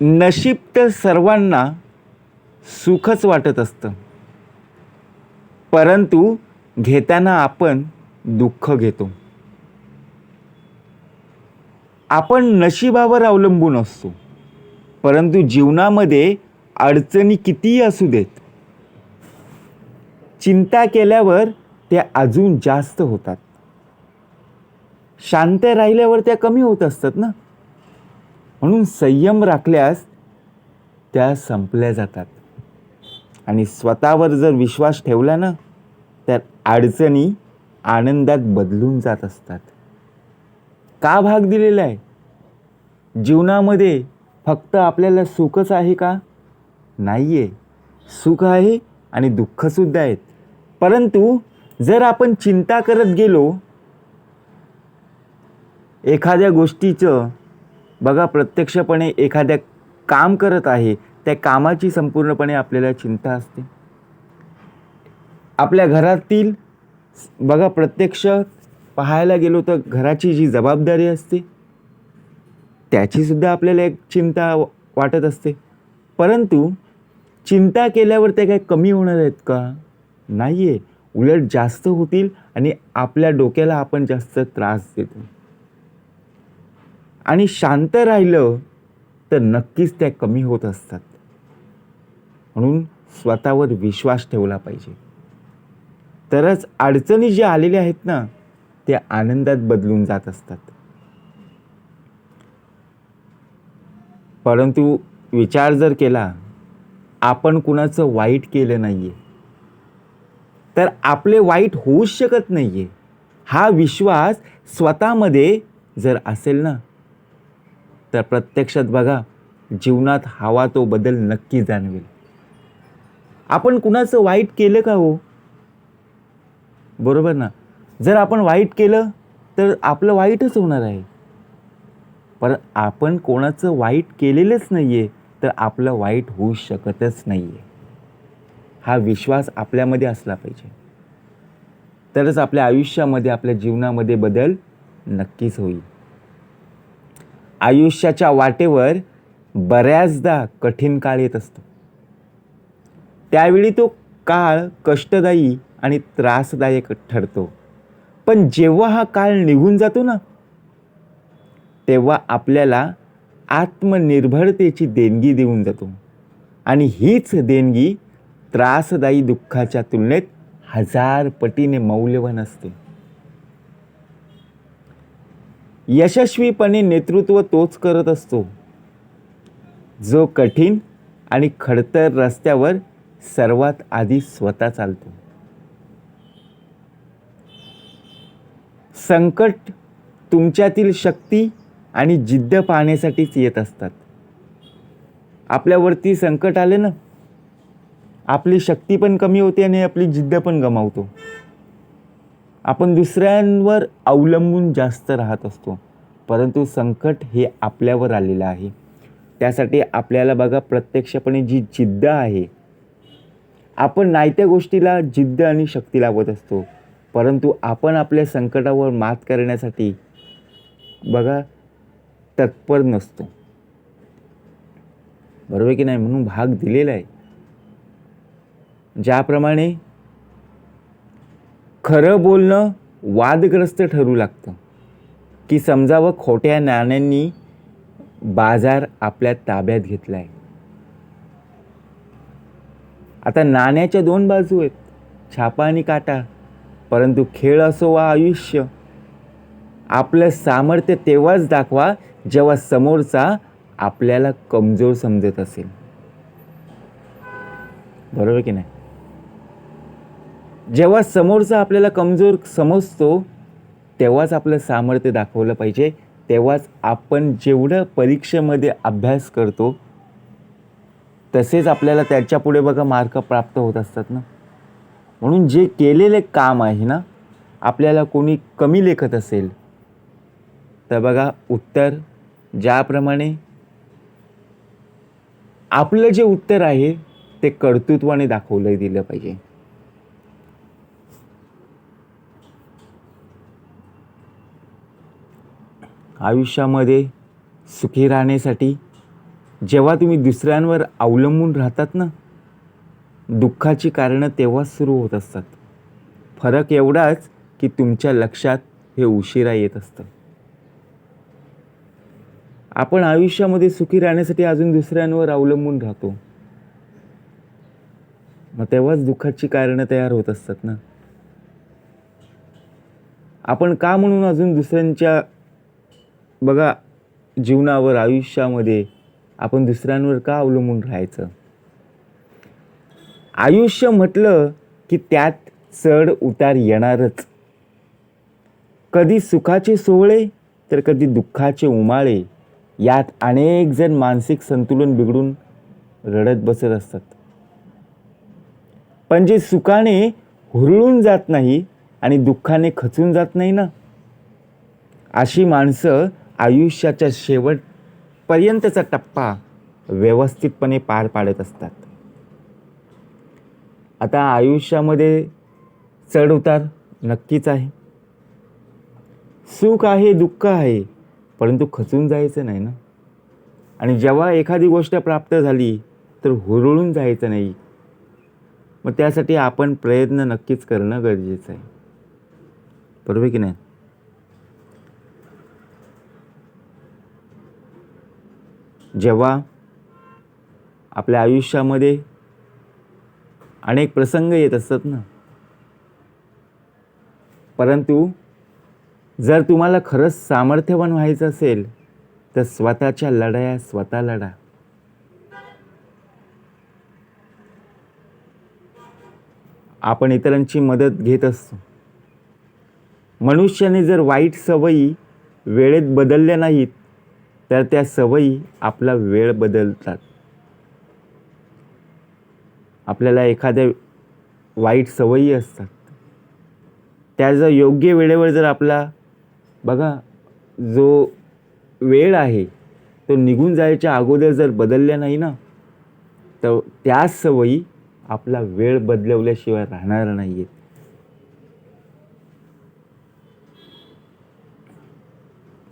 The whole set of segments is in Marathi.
नशीब तर सर्वांना सुखच वाटत असतं. परंतु घेताना आपण दुःख घेतो. आपण नशिबावर अवलंबून असतो. परंतु जीवनामध्ये अडचणी कितीही असू देत चिंता केल्यावर त्या अजून जास्त होतात. शांत राहिल्यावर त्या कमी होत असतात ना? म्हणून संयम राखल्यास त्या संपल्या जातात. आणि स्वतःवर जर विश्वास ठेवला ना तर अडचणी आनंदात बदलून जात असतात. का भाग दिलेला आहे? जीवनामध्ये फक्त आपल्याला सुखच आहे का? नाही आहे सुख आहे आणि दुःखसुद्धा आहेत. परंतु जर आपण चिंता करत गेलो एखाद्या गोष्टीचं बघा प्रत्यक्षपणे एखाद्या काम करत आहे त्या कामाची संपूर्णपणे आपल्याला चिंता असते. आपल्या घरातील बघा प्रत्यक्ष पाहायला गेलो तर घराची जी जबाबदारी असते त्याचीसुद्धा आपल्याला एक चिंता वाटत असते. परंतु चिंता केल्यावर ते काय कमी होणार आहेत का? नाही आहे उलट जास्त होतील आणि आपल्या डोक्याला आपण जास्त त्रास देतो. आणि शांत राहिलं तर नक्कीच त्या कमी होत असतात. म्हणून स्वतःवर विश्वास ठेवला पाहिजे. तरच अडचणी ज्या आलेल्या आहेत ना त्या आनंदात बदलून जात असतात. परंतु विचार जर केला आपण कुणाचं वाईट केलं नाही आहे तर आपले वाईट होऊच शकत नाही आहे हा विश्वास स्वतःमध्ये जर असेल ना तर प्रत्यक्षात बघा जीवनात हवा तो बदल नक्की जाणवेल. आपण कुणाचं वाईट केलं का हो? बरोबर ना? जर आपण वाईट केलं तर आपलं वाईटच होणार आहे. पण आपण कोणाचं वाईट केलेलंच नाही आहे तर आपलं वाईट होऊ शकतच नाही आहे हा विश्वास आपल्यामध्ये असला पाहिजे. तरच आपल्या आयुष्यामध्ये आपल्या जीवनामध्ये बदल नक्कीच होईल. आयुष्याच्या वाटेवर बऱ्याचदा कठीण काळ येत असतो. त्यावेळी तो काळ कष्टदायी आणि त्रासदायक ठरतो. पण जेव्हा हा काळ निघून जातो ना तेव्हा आपल्याला आत्मनिर्भरतेची देणगी देऊन जातो. आणि हीच देणगी त्रासदायी दुःखाच्या तुलनेत हजार पटीने मौल्यवान असते. यशस्वीपणे नेतृत्व तोच करत असतो. जो कठीण आणि खडतर रस्त्यावर सर्वात आधी स्वतः चालतो. संकट तुमच्यातील शक्ती आणि जिद्द पाहण्यासाठीच येत असतात. आपल्यावरती संकट आले ना? आपली शक्ती पण कमी होते आणि आपली जिद्द पण गमावतो. आपण दुसऱ्यांवर अवलंबून जास्त राहत असतो परंतु संकट हे आपल्यावर आलेलं आहे. त्यासाठी आपल्याला बघा प्रत्यक्षपणे जी जिद्द आहे आपण नाहीत्या गोष्टीला जिद्द आणि शक्ती लावत असतो परंतु आपण आपल्या संकटावर मात करण्यासाठी बघा तत्पर नसतो. बरोबर की नाही? म्हणून भाग दिलेला आहे. ज्याप्रमाणे खरं बोलणं वादग्रस्त ठरू लागतं. की समजावं खोट्या नाण्यांनी बाजार आपल्या ताब्यात घेतला आहे आता नाण्याच्या दोन बाजू आहेत. छापा आणि काटा. परंतु खेळ असो वा आयुष्य आपलं सामर्थ्य तेव्हाच दाखवा जेव्हा समोरचा आपल्याला कमजोर समजत असेल. बरोबर की नाही? जेव्हा समोरचा आपल्याला कमजोर समजतो तेव्हाच आपलं सामर्थ्य दाखवलं पाहिजे. तेव्हाच आपण जेवढं परीक्षेमध्ये अभ्यास करतो तसेच आपल्याला त्याच्यापुढे बघा मार्क प्राप्त होत असतात ना. म्हणून जे केलेले काम आहे ना आपल्याला कोणी कमी लेखत असेल तर बघा उत्तर ज्याप्रमाणे आपलं जे उत्तर आहे ते कर्तृत्वाने दाखवलं दिलं पाहिजे. आयुष्यामध्ये सुखी राहण्यासाठी जेव्हा तुम्ही दुसऱ्यांवर अवलंबून राहतात ना दुःखाची कारणं तेव्हाच सुरू होत असतात. फरक एवढाच की तुमच्या लक्षात हे उशिरा येत असतं. आपण आयुष्यामध्ये सुखी राहण्यासाठी अजून दुसऱ्यांवर अवलंबून राहतो. मग तेव्हाच दुःखाची कारणं तयार होत असतात ना. आपण का म्हणून अजून दुसऱ्यांच्या बघा जीवनावर आयुष्यामध्ये आपण दुसऱ्यांवर का अवलंबून राहायचं? आयुष्य म्हटलं की त्यात चढ उतार येणारच. कधी सुखाचे सोहळे तर कधी दुःखाचे उमाळे. यात अनेक जण मानसिक संतुलन बिघडून रडत बसत असतात. पण जे सुखाने हुरळून जात नाही आणि दुःखाने खचून जात नाही ना? अशी माणसं आयुष्याच्या शेवटपर्यंतचा टप्पा व्यवस्थितपणे पार पाडत असतात. आता आयुष्यामध्ये चढ उतार नक्कीच आहे. सुख आहे दुःख आहे परंतु खचून जायचं नाही ना? आणि जेव्हा एखादी गोष्ट प्राप्त झाली तर हुरळून जायचं नाही. मग त्यासाठी आपण प्रयत्न नक्कीच करणं गरजेचं आहे. बरोबर की नाही? जेव्हा आपल्या आयुष्यामध्ये अनेक प्रसंग येत असतात ना परंतु जर तुम्हाला खरंच सामर्थ्यवान व्हायचं असेल तर स्वतःच्या लढाया स्वतः लढा. आपण इतरांची मदत घेत असतो. मनुष्याने जर वाईट सवयी वेळेत बदलल्या नाहीत तर त्या सवयी आपला वेळ बदलतात. आपल्याला एखाद्या वाईट सवयी असतात. त्या जर योग्य वेळेवर जर आपला बघा जो वेळ आहे तो निघून जायच्या अगोदर जर बदलल्या नाही ना तर त्याच सवयी आपला वेळ बदलवल्याशिवाय राहणार नाही आहेत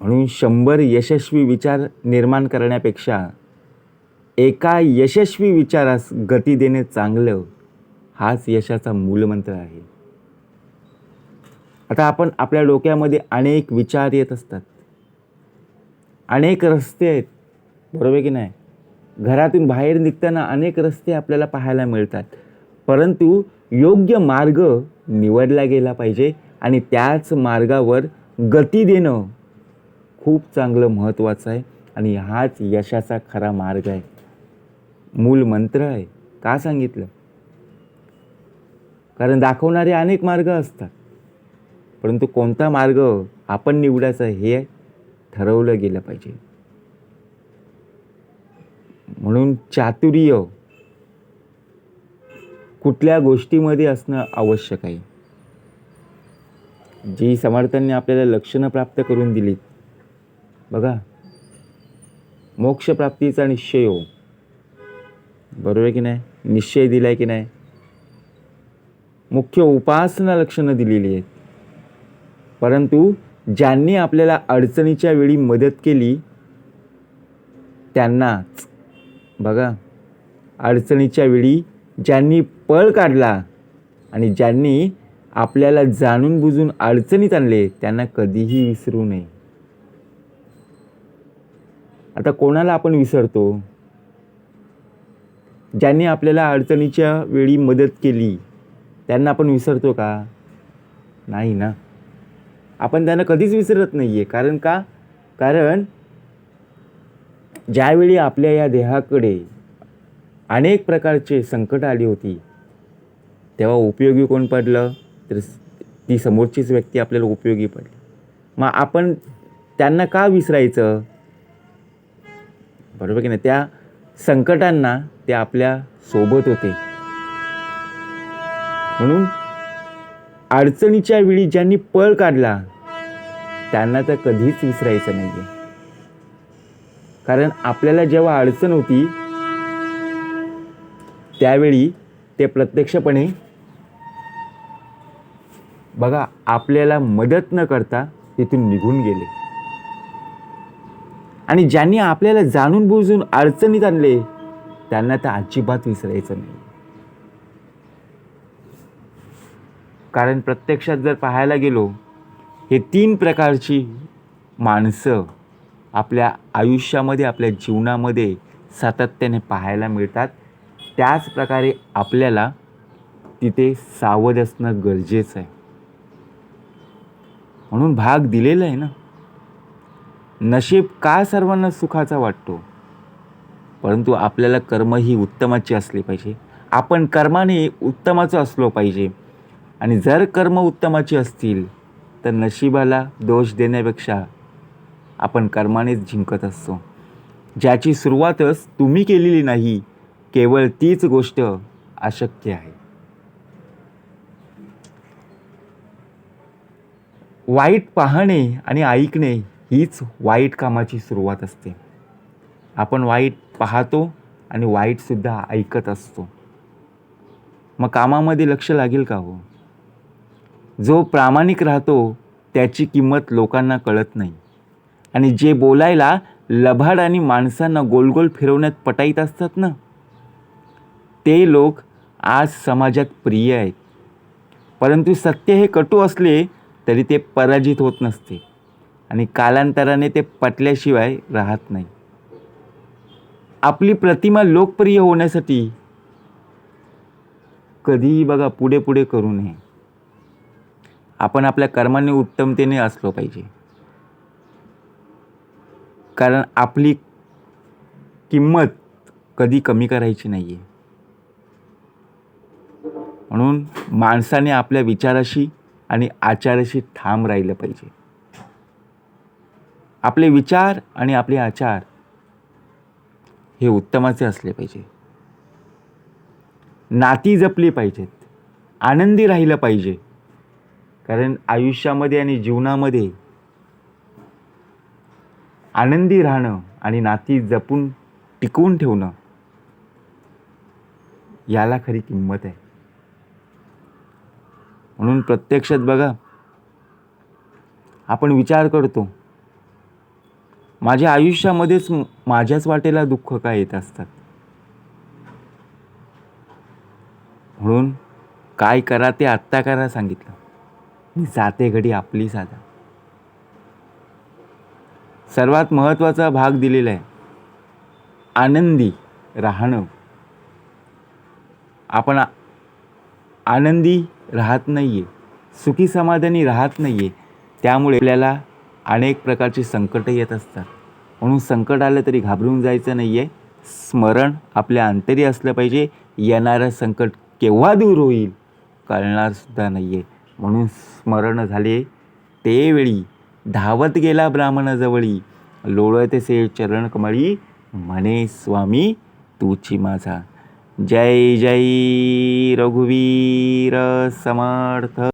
म्हणून शंभर यशस्वी विचार निर्माण करण्यापेक्षा एका यशस्वी विचारास गती देणे चांगलं हाच यशाचा मूलमंत्र आहे. आता आपण आपल्या डोक्यामध्ये अनेक विचार येत असतात. अनेक रस्ते आहेत. बरोबर की नाही? घरातून बाहेर निघताना अनेक रस्ते आपल्याला पाहायला मिळतात. परंतु योग्य मार्ग निवडला गेला पाहिजे आणि त्याच मार्गावर गती देणं खूप चांगलं महत्त्वाचं आहे आणि हाच यशाचा खरा मार्ग आहे. मूल मंत्र आहे. का सांगितलं? कारण दाखवणारे अनेक मार्ग असतात. परंतु कोणता मार्ग आपण निवडायचा हे ठरवलं गेलं पाहिजे. म्हणून चातुर्य कुठल्या गोष्टीमध्ये असणं आवश्यक आहे? जी समर्थांनी आपल्याला लक्षणं प्राप्त करून दिलीत बघा. मोक्षप्राप्तीचा निश्चय हो. बरोबर आहे की नाही? निश्चय दिलाय की नाही? मुख्य उपासना लक्षणं दिलेली आहेत. परंतु ज्यांनी आपल्याला अडचणीच्या वेळी मदत केली त्यांनाच. बघा. अडचणीच्या वेळी ज्यांनी पळ काढला आणि ज्यांनी आपल्याला जाणून बुजून अडचणीत आणले त्यांना कधीही विसरू नये. आता कोणाला आपण विसरतो? ज्यांनी आपल्याला अडचणीच्या वेळी मदत केली त्यांना आपण विसरतो का? नाही ना. आपण त्यांना कधीच विसरत नाही आहे कारण का? कारण ज्यावेळी आपल्या या देहाकडे अनेक प्रकारचे संकट आली होती तेव्हा उपयोगी कोण पडलं? तर ती समोरचीच व्यक्ती आपल्याला उपयोगी पडली. मग आपण त्यांना का विसरायचं? बरोबर की नाही? त्या संकटांना ते आपल्यासोबत होते. म्हणून अडचणीच्या वेळी ज्यांनी पळ काढला त्यांना तर कधीच विसरायचं नाही कारण आपल्याला जेव्हा अडचण होती त्यावेळी ते प्रत्यक्षपणे बघा आपल्याला मदत न करता तिथून निघून गेले. आणि ज्यांनी आपल्याला जाणून बुजून अडचणीत आणले त्यांना तर अजिबात विसरायचं नाही. कारण प्रत्यक्षात जर पाहायला गेलो हे तीन प्रकारची माणसं आपल्या आयुष्यामध्ये आपल्या जीवनामध्ये सातत्याने पाहायला मिळतात. त्याच प्रकारे आपल्याला तिथे सावध असणं गरजेचं आहे. म्हणून भाग दिलेला आहे ना. नशीब का सर्वांना सुखाचा वाटतो? परंतु आपल्याला कर्म ही उत्तमाची असली पाहिजे. आपण कर्माने उत्तमाचं असलो पाहिजे. आणि जर कर्म उत्तमाची असतील तर नशिबाला दोष देण्यापेक्षा आपण कर्मानेच जिंकत असतो. ज्याची सुरुवातच तुम्ही केलेली नाही केवळ तीच गोष्ट अशक्य आहे. वाईट पाहणे आणि ऐकणे हीच वाईट कामाची सुरुवात असते. आपण वाईट पाहतो आणि वाईटसुद्धा ऐकत असतो. मग कामामध्ये लक्ष लागेल का हो? जो प्रामाणिक राहतो त्याची किंमत लोकांना कळत नाही. आणि जे बोलायला लभाड आणि माणसांना गोलगोल फिरवण्यात पटाईत असतात ना? ते लोक आज समाजात प्रिय आहेत. परंतु सत्य हे कटू असले तरी ते पराजित होत नसते. आणि कालांतराने ते पटल्याशिवाय राहत नाही. आपली प्रतिमा लोकप्रिय होण्यासाठी कधीही बघा पुढे पुढे करू नये. आपण आपल्या कर्माने उत्तमतेने असलो पाहिजे. कारण आपली किंमत कधी कमी करायची नाही आहे म्हणून माणसाने आपल्या विचाराशी आणि आचाराशी ठाम राहिलं पाहिजे. आपले विचार आणि आपले आचार हे उत्तमाचे असले पाहिजे. नाती जपली पाहिजेत. आनंदी राहिलं पाहिजे. कारण आयुष्यामध्ये आणि जीवनामध्ये आनंदी राहणं आणि नाती जपून टिकवून ठेवणं याला खरी किंमत आहे. म्हणून प्रत्यक्षात बघा आपण विचार करतो. माझ्या आयुष्यामध्येच माझ्याच वाटेला दुःख का येत असतात? म्हणून काय करा ते आत्ता करा सांगितलं. जाते घडी आपली साधा. सर्वात महत्त्वाचा भाग दिलेला आहे. आनंदी राहणं. आपण आनंदी राहत नाही आहे सुखी समाधानी राहत नाही आहे त्यामुळे आपल्याला अनेक प्रकारची संकटं येत असतात. म्हणून संकट आलं तरी घाबरून जायचं नाही आहे स्मरण आपल्या अंतरी असलं पाहिजे. येणारं संकट केव्हा दूर होईल? कळणारसुद्धा नाही आहे म्हणून स्मरण झाले. ते वेळी धावत गेला ब्राह्मणाजवळी. लोळतेसे चरण कमळी. म्हणे स्वामी तूची माझा. जय जय रघुवीर समर्थ.